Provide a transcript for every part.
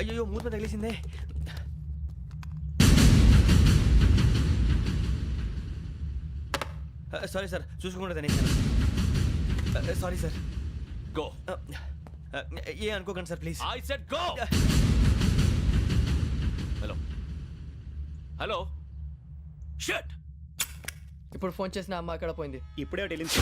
అయ్యో మూత మీద తగిలేసిందే సారీ సార్ చూసుకోకుండా తినేసాను సారీ సార్. గో. ఏ అనుకోకండి sir please. I said go hello hello shut ఇప్పుడు ఫోన్ చేసిన అమ్మ అక్కడ పోయింది. ఇప్పుడే వెళ్ళింది.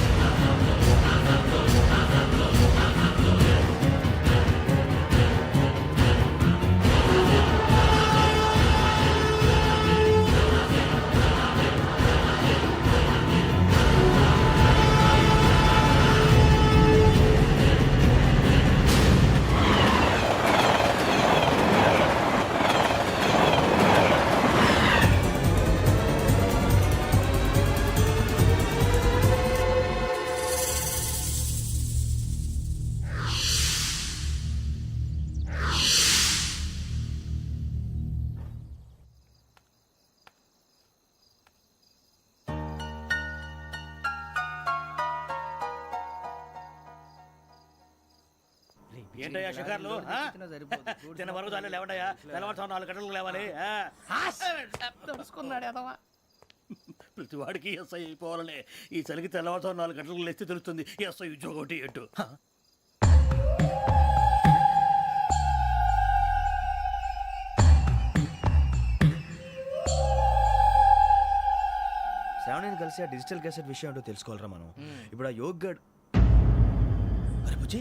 ఏంటయ్యా షికార్లు ఆ? తిన్న వరకు చాలు లేవండయ్యా? తెల్లవారుతో నాలుగు గంటలకు లేవాలి. ఆ? ప్రతి వాడికి ఎస్ఐ అయిపోవాలనే ఈ చలికి తెల్లవారుతో నాలుగు గంటలకు లేస్తే తెలుస్తుంది. ఎస్ఐ ఉద్యోగం ఒకటి ఎటు శ్రావణిని కలిసి ఆ డిజిటల్ క్యాసెట్ విషయం ఏంటో తెలుసుకోవాలరా మనం. ఇప్పుడు ఆ యోగ్ గడ్ అరే బుజ్జి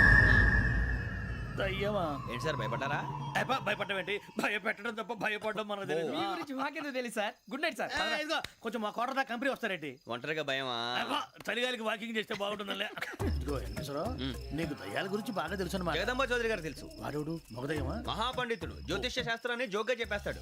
ఏంటి సార్ భయపడ్డారా? భయపడడం ఏంటి? భయపెట్టడం తప్ప భయపడడం మనకు తెలియదు మీ గురించి మాకెందుకు తెలుసు సార్? Good night sir. ఇదిగో కొంచెం మా కోట దాకా కంపెనీ వస్తారేంటి? ఒంటరిగా భయమా? అబ్బా, చలిగాలికి వాకింగ్ చేస్తే బాగుంటుందిలే ఇదిగో వెంకటేశ్వరరావు నీకు దయ్యాల గురించి బాగా తెలుసు అనమాట జగదంబ చౌదరి గారు తెలుసు. వాడోడు మగదయ్యమా? మహాపండితుడు. జ్యోతిష్య శాస్త్రాన్ని జోగ్గా చెప్పేస్తాడు.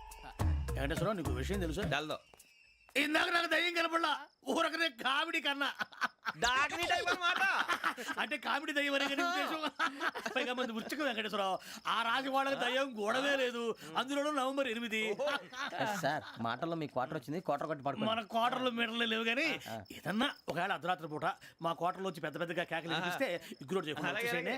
వెంకటేశ్వరరావు నీకు విషయం తెలుసు? డల్దో ఇందాక నాకు దయ్యం కనపడలా. ఊరకనే కామెడీ కన్నా. డాకిని టైప్ అన్నమాట. అంటే కామెడీ దయ్యం అనే కదా ఉద్దేశం. పైగా మంది ఉచ్చక వెంకటేశ్వరరావు. ఆ రాజు వాళ్ళకి దయ్యం గోడవే లేదు. అందులోనూ నవంబర్ ఎనిమిది. సార్ మాటల్లో మీ క్వార్టర్ వచ్చింది. క్వార్టర్ కొట్టి పడుకోండి. మన కోటర్లో మీటర్లు లేవు కానీ ఏదన్నా ఒకవేళ అర్ధరాత్రి పూట మా కోటర్లో వచ్చి పెద్ద పెద్దగా కేకలు వినిపిస్తే ఇగ్గురు చేయకుండా అలాగే.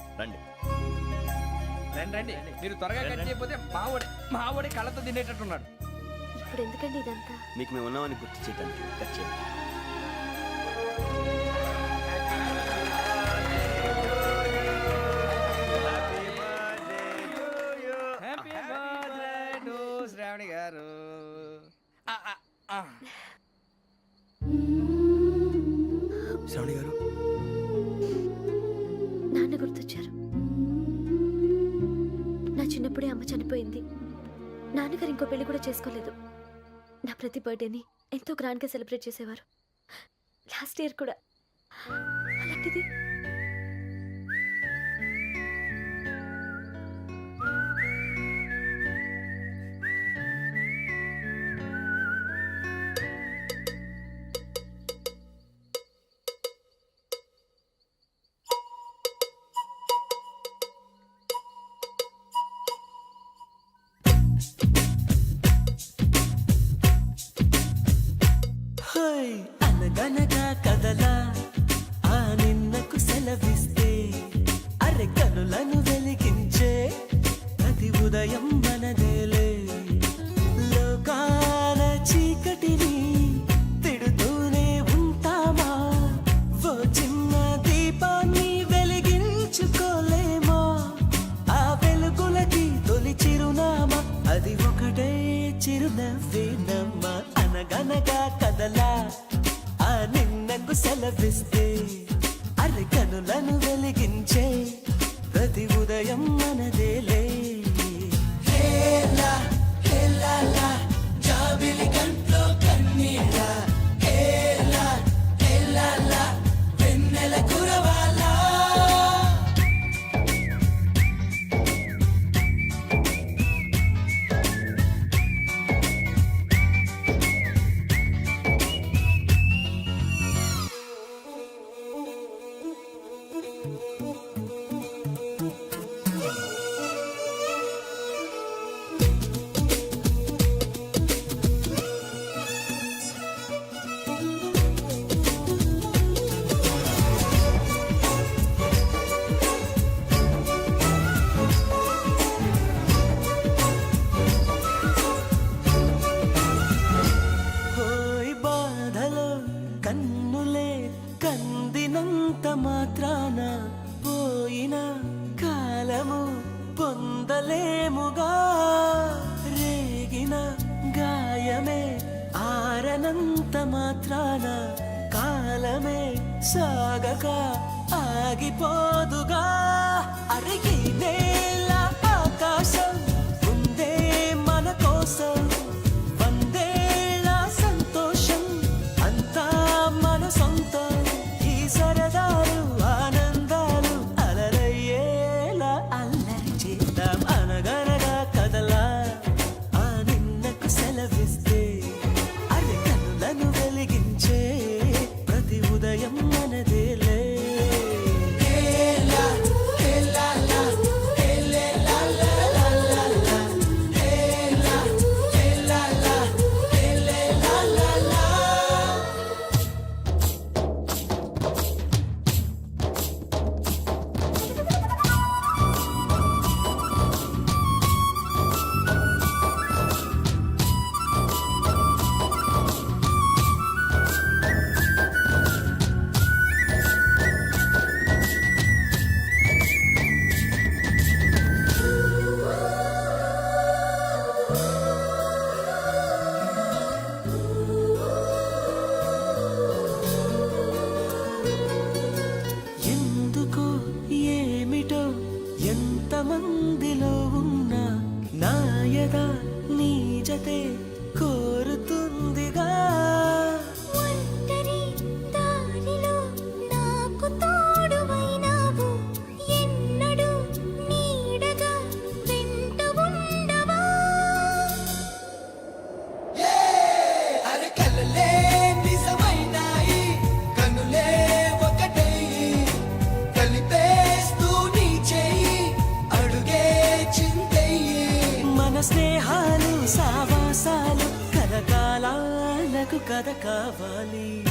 రండి. రండి రండి. మీరు త్వరగా కట్ చేయకపోతే మావడి మావడి కళ్ళతో తినేటట్టున్నాడు. ఇప్పుడు ఎందుకండి ఇదంతా? మీకు మేము ఉన్నామని గుర్తు చేయడానికి టచ్ చేయండి. శ్రావణి గారు. చనిపోయింది. నాన్నగారు ఇంకో పెళ్ళి కూడా చేసుకోలేదు. నా ప్రతి బర్త్డేని ఎంతో గ్రాండ్గా సెలబ్రేట్ చేసేవారు. లాస్ట్ ఇయర్ కూడా. అలాంటిది gonna go. మాత్రాన కాలమే సాగక ఆగిపోదుగా. అరిగి కావాలి.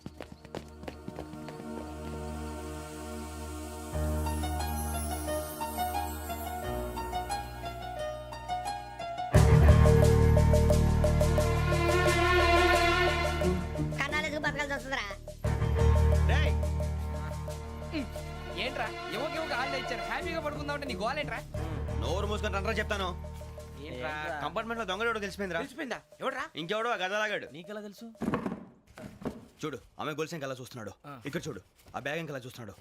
హ్యాపీగా పడుకుందాం అంటే నీ గోలేంట్రా నోరు మూసుకొని రండ్రా చెప్తాను. ఏంట్రా? కంపార్ట్మెంట్లో దొంగడు తెలిసిపోయిందిరా. తెలిసిపోయిందా? ఎవడ్రా? ఇంకెవడో గదలాగాడు నీకెలా తెలుసు? చూడు ఆమె గొలుసు ఇంకలా చూస్తున్నాడు. ఇక్కడ చూడు ఆ బ్యాగ్ ఇంకలా చూస్తున్నాడు.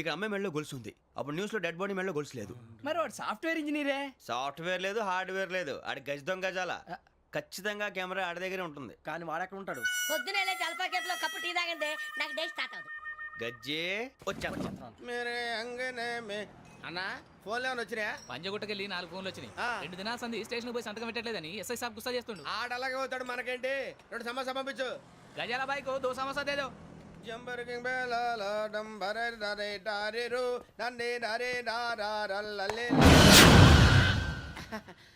ఇక్కడ అమ్మాయి మెడలో గొలుసు ఉంది. అప్పుడు న్యూస్లో డెడ్ బాడీ మెడలో గొలుసు లేదు. మరి వాడు సాఫ్ట్వేర్ ఇంజనీరే? సాఫ్ట్వేర్ లేదు హార్డ్వేర్ లేదు. ఆడి గజ దొంగ గజాల. ఖచ్చితంగా కెమెరా ఆడి దగ్గరే ఉంటుంది. కానీ వాడెక్కడ ఉంటాడు? పొద్దునే లేచి అల్ఫా కేఫ్లో కప్పు టీ తాగంటే నాకు డే స్టార్ట్ అవుతుంది గజ్జే వచ్చా మేరే అంగనే మే. అన్నా? ఫోన్లో వచ్చినా పంజగుట్టకెళ్ళి నాలుగు ఫోన్లు వచ్చినాయి. రెండు దినాల సంది స్టేషన్ పోయి సంతకం పెట్టలేదని ఎస్ఐ సాబ్ గుస్తా చేస్తుండు. ఆడలాగే పోతాడు మనకేంటి? రెండు సమస్య పంపించు. గజాల బైక్ దో సమస్య దేదో జంబరకింగ్ బేలాల డంబర నరే డారెరు నన్నే నరే నారారల్లలే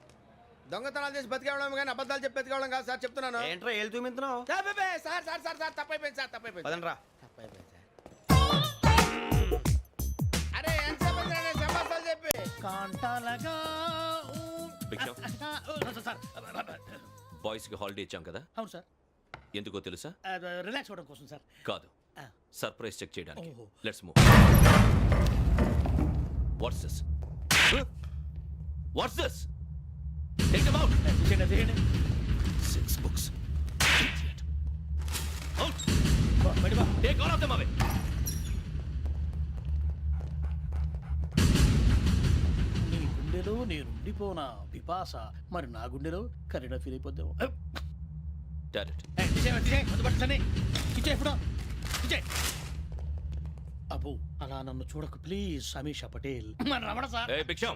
దొంగతనాలు చేసి బతికేవడం కానీ అబద్ధాలు చెప్పి బతికేవడం కాదు సార్ చెప్తున్నాను. ఏంట్రా ఏళ్ళు చూపించినావు సార్ సార్ సార్ సార్ తప్పైపోయింది సార్ తప్పైపోయింది. పదండ్రా. తప్పైపోయింది సార్. అరే నేను సమాసాలు చెప్పి. కాంటాలగా భిక్షం. సార్. బాయ్స్కి హాలిడే ఇచ్చాం కదా? అవును సార్. ఎందుకో తెలుసా? రిలాక్స్ అవ్వడం కోసం సార్. కాదు. సర్ప్రైజ్ చెక్ చేయడానికి. Let's move. What's this what's this six books. Take all of them away నీ గుండెలో నేనుండిపోనా పిపాస మరి నా గుండెలో కరీడా ఫీల్ అయిపోద్దాము అబ్బో అలా నన్ను చూడకు ప్లీజ్ సమీషా పటేల్. మన రమణ సార్. ఏ భిక్షం.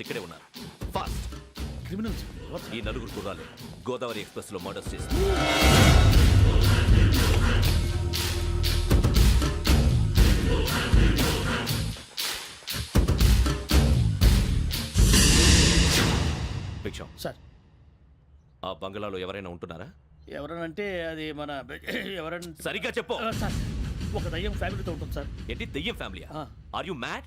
క్రిమినల్స్ ఇక్కడే ఉన్నారు. ఫాస్ట్. క్రిమినల్స్ ఈ నలుగురు కుర్రాలు గోదావరి ఎక్స్ప్రెస్లో మర్డర్స్ చేసి భిక్షం. సార్. ఆ బంగ్లాలో ఎవరైనా ఉంటున్నారా? ఎవరనంటే అది మన ఎవరంటే సరిగ్గా చెప్పు. సార్. ఒక దయ్యం ఫ్యామిలీతో ఉంటుంది సార్. ఏంటి? దెయ్యం ఫ్యామిలీ. ఆర్ యు మ్యాడ్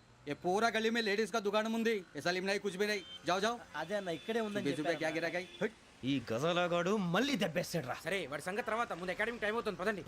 ये पूरा गली में लेडीज का दुकान मुंदी ये सलीम नहीं कुछ भी नहीं जाओ जाओ అదే అన్న ఇక్కడే बीस रुपए क्या गिरा गई ఈ గజాలగాడు మళ్ళీ దెబ్బేస్తాడు రా సరే వాడి సంగతి తర్వాత ముందు అకాడమిక్ టైం అవుతుంది పదండి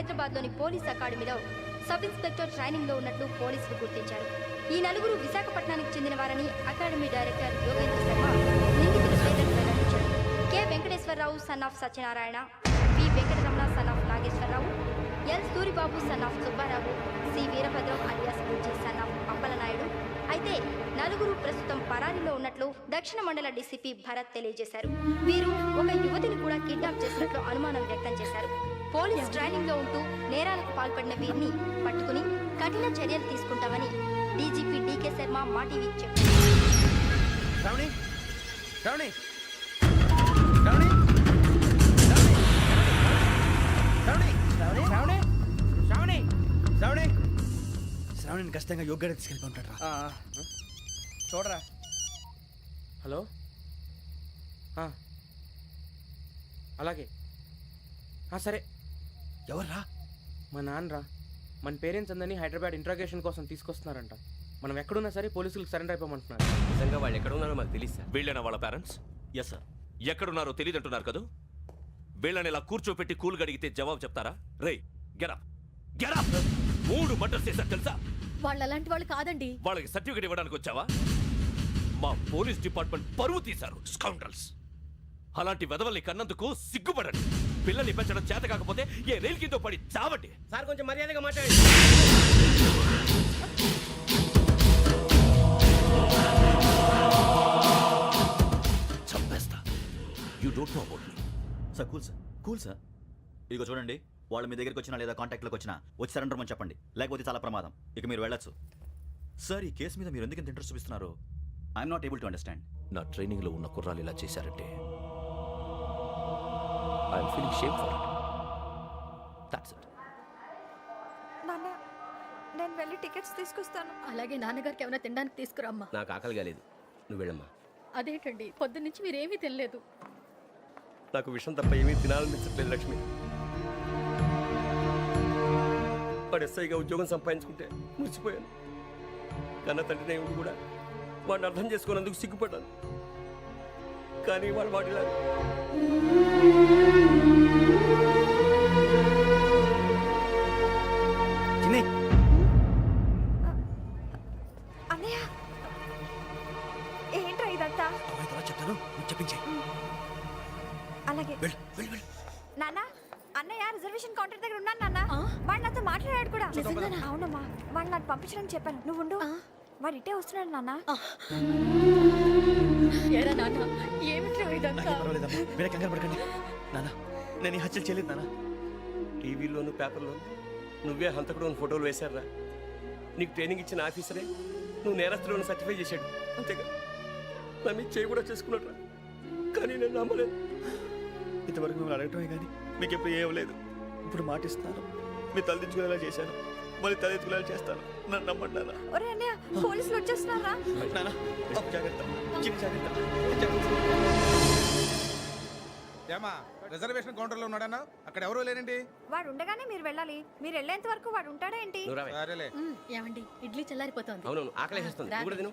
హైదరాబాద్లోని పోలీస్ అకాడమీలో సబ్ ఇన్స్పెక్టర్ ట్రైనింగ్లో ఉన్నట్లు పోలీసులు గుర్తించారు. ఈ నలుగురు విశాఖపట్నానికి చెందిన వారని అకాడమీ డైరెక్టర్ యోగేంద్ర శర్మ నిందితుల పేర్లను వెల్లడించారు. K. Venkateswararao son of Satyanarayana V. Venkataramana son of Nageswararao L. Suribabu son of Subbarao C. Veerabhadram alias గురించి సన్ ఆఫ్ అప్పలనాయుడు. అయితే నలుగురు ప్రస్తుతం పరారీలో ఉన్నట్లు దక్షిణ మండల డీసీపీ భరత్ తెలియజేశారు. వీరు ఒక యువతిని కూడా కిడ్నాప్ చేసినట్లు అనుమానం వ్యక్తం చేశారు. పోలీస్ ట్రైనింగ్లో ఉంటూ నేరాలకు పాల్పడిన వీరిని పట్టుకుని కఠిన చర్యలు తీసుకుంటామని డీజీపీ డీకే శర్మ మా టీవీకి చెప్పారు. శ్రావణిని ఖచ్చితంగా యోగ్యత తీసుకెళ్ళి చూడరా. హలో? అలాగే. సరే. ఎవర్రా? మా నాన్నరా. మన పేరెంట్స్ అందరినీ హైదరాబాద్ ఇంట్రాగేషన్ కోసం తీసుకొస్తున్నారంట. మనం ఎక్కడున్నా సరే పోలీసులకు సరెండర్ అయిపోమంటున్నారు. నిజంగా వాళ్ళు ఎక్కడ ఉన్నారో మాకు తెలియదు సార్. వీళ్ళైన వాళ్ళ పేరెంట్స్ ఎస్ సార్ ఎక్కడున్నారో తెలియదంటున్నారు కదా? వీళ్ళని ఇలా కూర్చోపెట్టి కూల్ గడిగితే జవాబు చెప్తారా? రే గెరప్ గెరప్ మూడు మర్డర్స్ చేశారు తెలుసా? వాళ్ళు అలాంటి వాళ్ళు కాదండి. వాళ్ళకి సర్టిఫికేట్ ఇవ్వడానికి వచ్చావా? మా పోలీస్ డిపార్ట్మెంట్ పరువు తీశారు స్కౌండ్రల్స్ అలాంటి వెధవల్ని కన్నందుకు సిగ్గుపడండి. పిల్లల్ని పెంచడం చేత కాకపోతే ఏ రైలు కింద పడి చావండి. సార్ కొంచెం మర్యాదగా మాట్లాడండి. చంపేస్తా. You don't know about me sir cool sir cool sir ఇదిగో చూడండి వాళ్ళు మీ దగ్గరికి వచ్చినా లేదా కాంటాక్ట్లోకి వచ్చినా వచ్చి సరెండర్ అని చెప్పండి. లేకపోతే చాలా ప్రమాదం. ఇక మీరు వెళ్ళొచ్చు. సార్ ఈ కేసు మీద మీరు ఎందుకు ఇంత ఇంట్రెస్ట్ చూపిస్తున్నారు? I'm not able to understand నా ట్రైనింగ్లో ఉన్న కుర్రాలు ఇలా చేశారంటే I'm feeling shame for it that's it నాన్న నేను వెళ్ళి టికెట్స్ తీసుకొస్తాను. అలాగే నాన్నగారికి ఏమైనా తినడానికి తీసుకురమ్మా. నాకు ఆకలి కాలేదు. నువ్వు వెళ్ళమ్మా. అదేంటండి? పొద్దున్నుంచి మీరేమీ తినలేదు. నాకు విషయం తప్ప ఏమీ తినాలనిపించట్లేదు లక్ష్మి. వాడు ఎస్ఐగా ఉద్యోగం సంపాదించుకుంటే మురిసిపోయాను. కన్న తండ్రినే ఉండి కూడా వాడిని అర్థం చేసుకున్నందుకు సిగ్గుపడ్డాను. కానీ వాడు చిన్ని. అన్నయ్య. ఏంట్రా ఇదంతా? చెప్తాను. చెప్పించే. అలాగే. అన్నయ్య రిజర్వేషన్ కౌంటర్ దగ్గర ఉన్నాను నాన్న. వాడు నాతో మాట్లాడాడు కూడా. అవునమ్మా. వాడు నాకు పంపించడానికి చెప్పాను. నువ్వు ఉండు. వాడు ఇట్టే వస్తున్నాడు నాన్న. ఎరా నాన్న? ఏమిట్రా ఇదంతా? నాకేం పర్వాలేదమ్మా. వేరే కంగారు పడకండి. నాన్న నేను ఈ హత్యలు చేయలేదు నాన్న. టీవీలోను పేపర్లోను నువ్వే హంతకుడు ఫోటోలు వేశారా నీకు ట్రైనింగ్ ఇచ్చిన ఆఫీసరే నువ్వు నేరస్తులను సర్టిఫై చేశాడు. అంతేగా. నా మీద చేయి కూడా చేసుకున్నట్రా కానీ నేను నమ్మలేదు. ఇంతవరకు మిమ్మల్ని అడగటమే కానీ మీకు ఎప్పుడు ఏం లేదు. ఇప్పుడు మాటిస్తున్నాను మీ తలదించుకునేలా చేశాను. మళ్ళీ తలెత్తుకునేలా చేస్తాను. నన్ను నమ్మండి నాన్న. ఒరే అన్నయ్య పోలీసులు వచ్చేస్తున్నారా? నాన్న జాగ్రత్త. చిన్న జాగ్రత్త. ఏమా రిజర్వేషన్ కౌంటర్లో ఉన్నాడన్నా? అక్కడ ఎవరూ లేరండి వాడు ఉండగానే మీరు వెళ్ళాలి. మీరు వెళ్ళేంత వరకు వాడు ఉంటాడా ఏంటి? సరేలే. ఏమండి ఇడ్లీ చల్లారిపోతోంది. అవునవును ఆకలి వేస్తుంది నువ్వు కూడా తిను.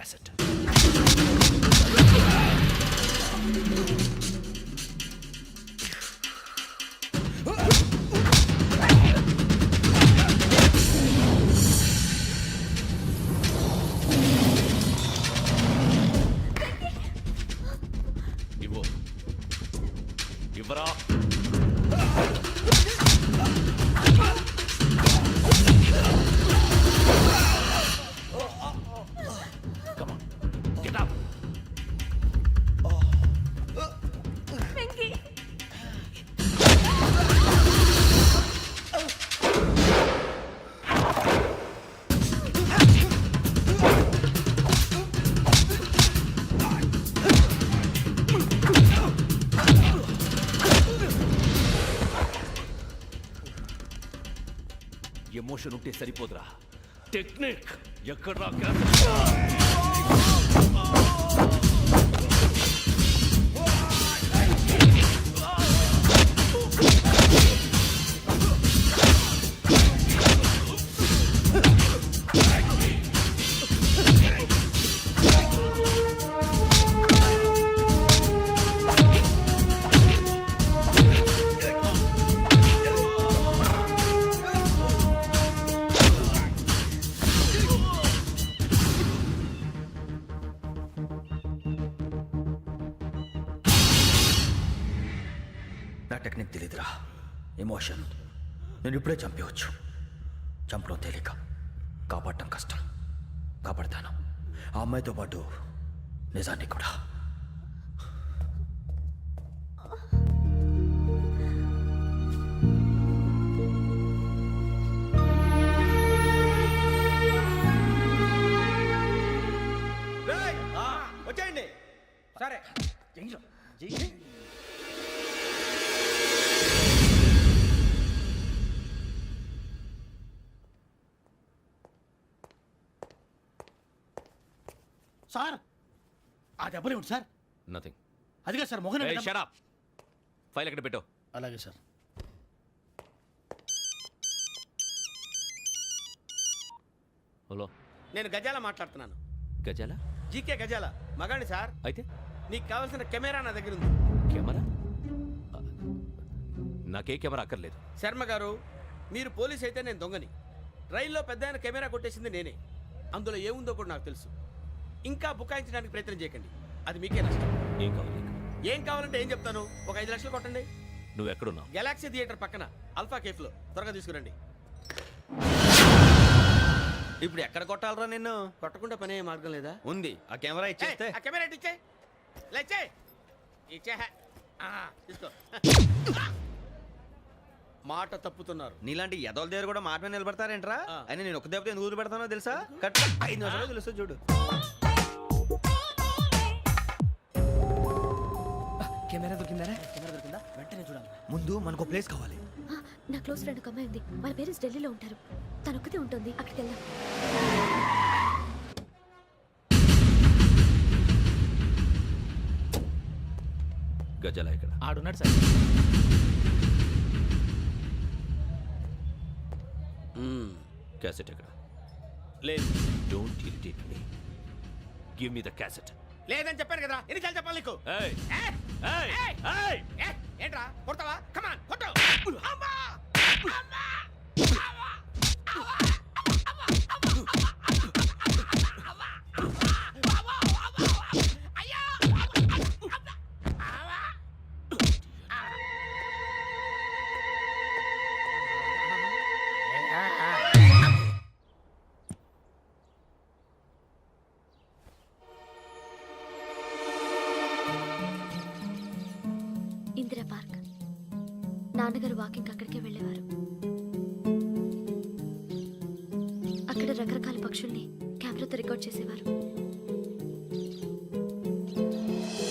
క్యాసెట్ ఇవ్వు. ఇవ్వరా? ఉంటే సరిపోదురా. టెక్నిక్ ఎక్కడ సరే సార్ ఆ దెబ్బలేమిటి సార్ నథింగ్ అదిగా sir Mohan shut up file ఎక్కడ పెట్టు అలాగే సార్ హలో నేను గజాల మాట్లాడుతున్నాను. గజాల? జీకే గజాల. మగాండి సార్ అయితే? నీకు కావాల్సిన కెమెరా నా దగ్గర ఉంది. కెమెరా? నాకే కెమెరా అక్కర్లేదు. శర్మ గారు మీరు పోలీస్ అయితే నేను దొంగని. రైల్లో పెద్ద ఆయన కెమెరా కొట్టేసింది నేనే. అందులో ఏముందో కూడా నాకు తెలుసు. ఇంకా బుకాయించడానికి ప్రయత్నం చేయకండి. అది మీకే నష్టం. ఏం కావాలి? ఏం కావాలంటే ఏం చెప్తాను? ఒక ఐదు లక్షలు కొట్టండి. నువ్వు ఎక్కడున్నావు? గెలాక్సీ థియేటర్ పక్కన అల్ఫా కేఫ్లో. త్వరగా తీసుకురండి. ఇప్పుడు ఎక్కడ కొట్టాలరా నిన్ను? కొట్టకుండా పనే మార్గం లేదా? ఉంది. ఆ కెమెరా ఇచ్చేస్తే. ఆ కెమెరా ఇచ్చే లేచే. ఇచ్చే. తీసుకో. మాట తప్పుతున్నారు. నీలాంటి ఎదల దగ్గర కూడా మాట మీద నిలబడతారేంట్రా. అయినా నేను ఒక దెబ్బతో ఎందుకు పెడతానో తెలుసా? కట్. ఐదు నిమిషాలు తెలుసు చూడు. కెమెరా దొరికిందారా? కెమెరా దొరికిందా? వెంటనే చూడాలి. ముందు మనకు ప్లేస్ కావాలి. నా క్లోజ్ ఫ్రెండ్ ఒక అమ్మాయి ఉంది. వాళ్ళ పేరెంట్స్ ఢిల్లీలో ఉంటారు. తను ఒక్కతే ఉంటుంది. అక్కడికి వెళ్దాం. గజాల ఎక్కడ ఆడున్నాడు సార్. క్యాసెట్ ఎక్కడ? లేదు. Don't irritate me give me the cassette లేదని చెప్పాను కదా. ఎన్నిసార్లు చెప్పాలి నీకు? ఏయ్? ఏయ్. ఏయ్! ఏంట్రా? కొడతావా? కమాన్ కొట్టు. అమ్మా! అమ్మా! అమ్మా! అమ్మా!